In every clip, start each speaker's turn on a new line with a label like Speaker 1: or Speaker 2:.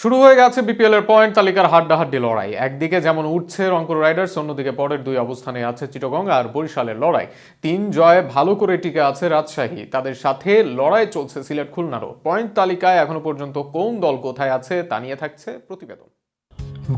Speaker 1: শুরু হয়ে গেছে বিপিএল এর পয়েন্ট তালিকার হাড্ডাহাড্ডি লড়াই। একদিকে যেমন উঠছে রংপুর রাইডার্স, অন্যদিকে পরের দুই অবস্থানে আছে চিটগং আর বরিশালের লড়াই। তিন জয়ে ভালো করে টিকে আছে রাজশাহী। তাদের সাথে লড়াই চলছে সিলেট খুলনারও। পয়েন্ট তালিকায় এখনও পর্যন্ত কোন দল কোথায় আছে তা নিয়ে থাকছে প্রতিবেদন।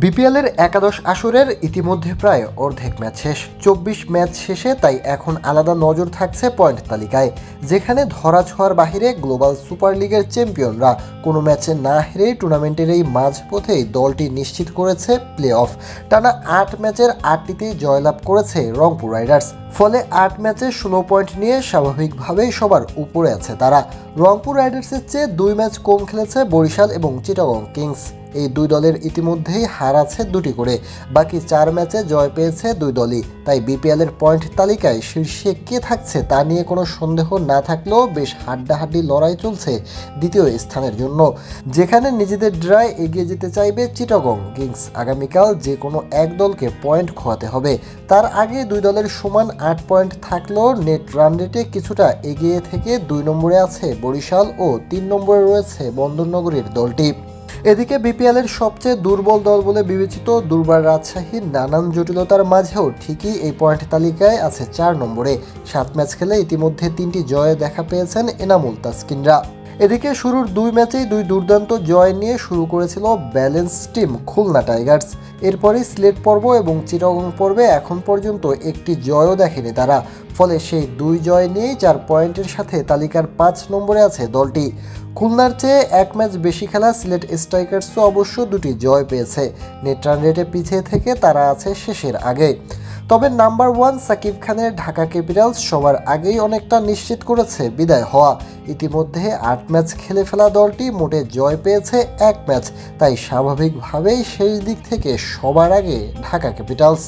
Speaker 2: বিপিএলের একাদশ আসরের ইতিমধ্যে প্রায় অর্ধেক ম্যাচ শেষ। চব্বিশ ম্যাচ শেষে তাই এখন আলাদা নজর থাকছে পয়েন্ট তালিকায়, যেখানে ধরা ছোঁয়ার বাহিরে গ্লোবাল সুপার লিগের চ্যাম্পিয়নরা কোনো ম্যাচে না হেরেই টুর্নামেন্টের এই মাঝপথেই দলটি নিশ্চিত করেছে প্লে অফ টানা আট ম্যাচের আটটিতেই জয়লাভ করেছে রংপুর রাইডার্স। ফলে আট ম্যাচে ষোলো পয়েন্ট নিয়ে স্বাভাবিকভাবেই সবার উপরে আছে তারা। রংপুর রাইডার্সের চেয়ে দুই ম্যাচ কম খেলেছে বরিশাল এবং চিটাগং কিংস। এই দুই দলের ইতিমধ্যেই হার আছে দুটি করে। বাকি চার ম্যাচে জয় পেয়েছে দুই দলই। তাই বিপিএলের পয়েন্ট তালিকায় শীর্ষে কে থাকছে তা নিয়ে কোনো সন্দেহ না থাকলেও বেশ হাড্ডাহাড্ডি লড়াই চলছে দ্বিতীয় স্থানের জন্য। যেখানে নিজেদের ড্রায় এগিয়ে যেতে চাইবে চিটাগং কিংস। আগামীকাল যে কোনো এক দলকে পয়েন্ট খোয়াতে হবে। তার আগে দুই দলের সমান আট পয়েন্ট থাকলেও নেট রান রেটে কিছুটা এগিয়ে থেকে দুই নম্বরে আছে বরিশাল ও তিন নম্বরে রয়েছে বন্দরনগরীর দলটি। এদিকে বিপিএল এর সবচেয়ে দুর্বল দল বলে বিবেচিত দুর্বার রাজশাহীর নানান জটিলতার মাঝেও ঠিকই এই পয়েন্ট তালিকায় আছে চার নম্বরে। সাত ম্যাচ খেলে ইতিমধ্যে তিনটি জয় দেখা পেয়েছেন এনামুল তাসকিনরা। এদিকে শুরুর দুই ম্যাচেই দুই দুর্দান্ত জয় নিয়ে শুরু করেছিল ব্যালেন্স টিম খুলনা টাইগার্স। এরপরে সিলেট পর্ব এবং চিরগং পর্বে এখন পর্যন্ত একটি জয়ও দেখেনি তারা। ফলে সেই দুই জয় নিয়েই চার পয়েন্টের সাথে তালিকার পাঁচ নম্বরে আছে দলটি। খুলনার চেয়ে এক ম্যাচ বেশি খেলা সিলেট স্ট্রাইকার্সও অবশ্য দুটি জয় পেয়েছে। নেট রান রেটে পিছিয়ে থেকে তারা আছে শেষের আগে। তবে নাম্বার ওয়ান সাকিব খানের ঢাকা ক্যাপিটালস সবার আগেই অনেকটা নিশ্চিত করেছে বিদায় হওয়া। ইতিমধ্যে আট ম্যাচ খেলে ফেলা দলটি মোটে জয় পেয়েছে এক ম্যাচ। তাই স্বাভাবিকভাবেই শেষ দিক থেকে সবার আগে ঢাকা ক্যাপিটালস।